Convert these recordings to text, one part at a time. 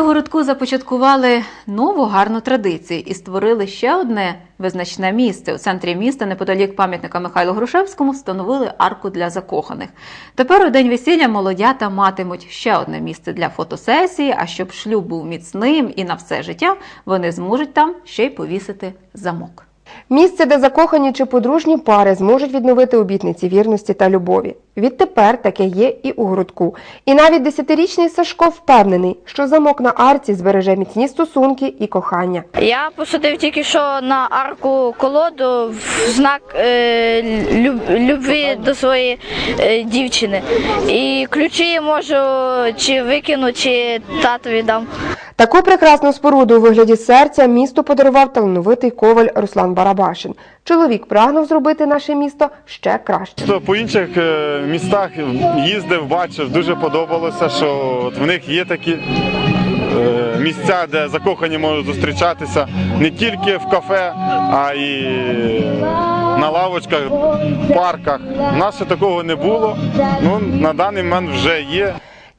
У городку започаткували нову гарну традицію і створили ще одне визначне місце. У центрі міста, неподалік пам'ятника Михайлу Грушевському, встановили арку для закоханих. Тепер у день весілля молодята матимуть ще одне місце для фотосесії. А щоб шлюб був міцним і на все життя, вони зможуть там ще й повісити замок. Місце, де закохані чи подружні пари зможуть відновити обітниці вірності та любові. Відтепер таке є і у городку. І навіть десятирічний Сашко впевнений, що замок на арці збереже міцні стосунки і кохання. Я посадив тільки що на арку колоду в знак е, люб, любві до своєї е, дівчини. І ключі можу чи викину, чи татові дам. Таку прекрасну споруду у вигляді серця місту подарував талановитий коваль Руслан Барабашин. Чоловік прагнув зробити наше місто ще краще. По інших е, містах їздив, бачив, дуже подобалося, що от в них є такі е, місця, де закохані можуть зустрічатися не тільки в кафе, а й на лавочках, парках. У нас ще такого не було. Ну, на даний момент вже є.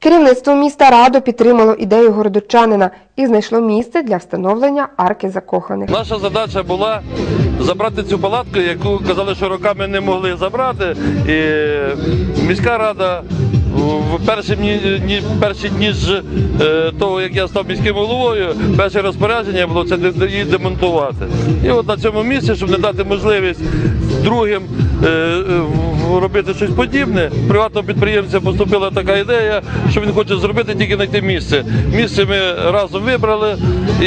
Керівництво міста радо підтримало ідею городочанина і знайшло місце для встановлення арки закоханих. Наша задача була забрати цю палатку, яку казали, що роками не могли забрати. І міська рада в перші ні- перші дні ж е, того, як я став міським головою, перше розпорядження було це її демонтувати. І от на цьому місці, щоб не дати можливість другим е, робити щось подібне, приватного підприємця поступила така ідея, що він хоче зробити тільки знайти місце. Місце ми разом вибрали, і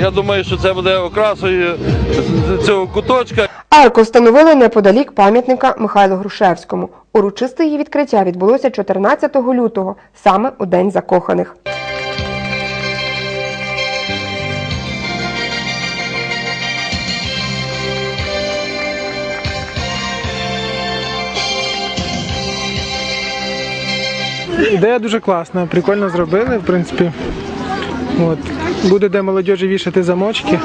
я думаю, що це буде окрасою цього куточка. Арку встановили неподалік пам'ятника Михайлу Грушевському. Урочисте її відкриття відбулося 14 лютого, саме у День закоханих. Ідея дуже класна, прикольно зробили, в принципі. От. Буде де молодіжі вішати замочки,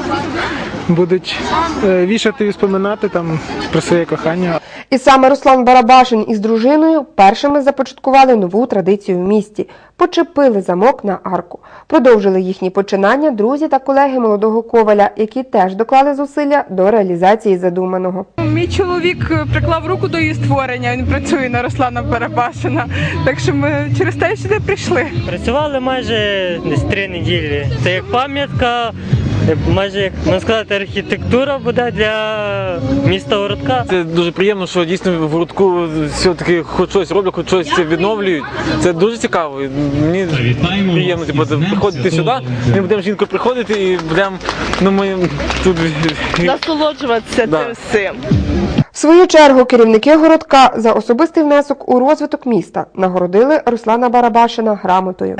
будуть е, вішати і споминати там про своє кохання. І саме Руслан Барабашин із дружиною першими започаткували нову традицію в місті. Почепили замок на арку. Продовжили їхні починання друзі та колеги молодого коваля, які теж доклали зусилля до реалізації задуманого. Мій чоловік е, приклав руку до її створення. Він працює на Руслана Барабашина. Так що ми через те сюди прийшли. Працювали майже десь три неділі. Це як пам'ятка, майже як можна сказати, архітектура буде для міста городка. Це дуже приємно, що дійсно в гуртку все-таки хоч щось роблять, хоч щось відновлюють. Це дуже цікаво. Мені приємно типу, приходити сюди. Ми будемо з жінкою приходити і будемо ну, ми тут Насолоджуватися Да. цим всім. В свою чергу керівники городка за особистий внесок у розвиток міста нагородили Руслана Барабашина грамотою.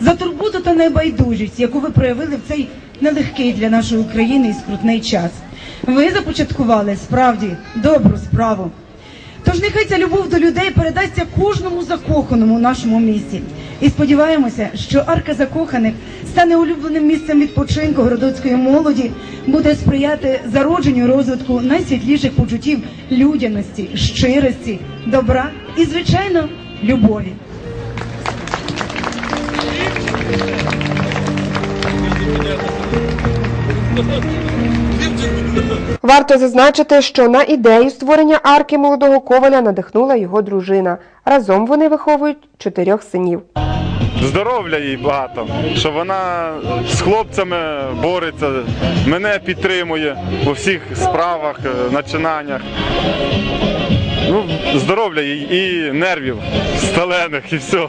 за турботу та небайдужість, яку ви проявили в цей нелегкий для нашої України і скрутний час. Ви започаткували справді добру справу. Тож нехай ця любов до людей передасться кожному закоханому в нашому місті. І сподіваємося, що арка закоханих стане улюбленим місцем відпочинку городоцької молоді, буде сприяти зародженню розвитку найсвітліших почуттів людяності, щирості, добра і, звичайно, любові. Варто зазначити, що на ідею створення арки молодого коваля надихнула його дружина. Разом вони виховують чотирьох синів. Здоров'я їй багато, що вона з хлопцями бореться, мене підтримує у всіх справах, е, начинаннях. Ну, здоров'я їй і нервів сталених, і все.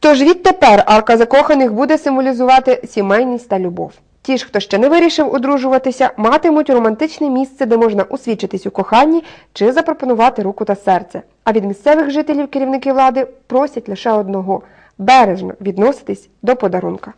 Тож відтепер арка закоханих буде символізувати сімейність та любов. Ті ж, хто ще не вирішив одружуватися, матимуть романтичне місце, де можна освічитись у коханні чи запропонувати руку та серце. А від місцевих жителів керівники влади просять лише одного бережно відноситись до подарунка.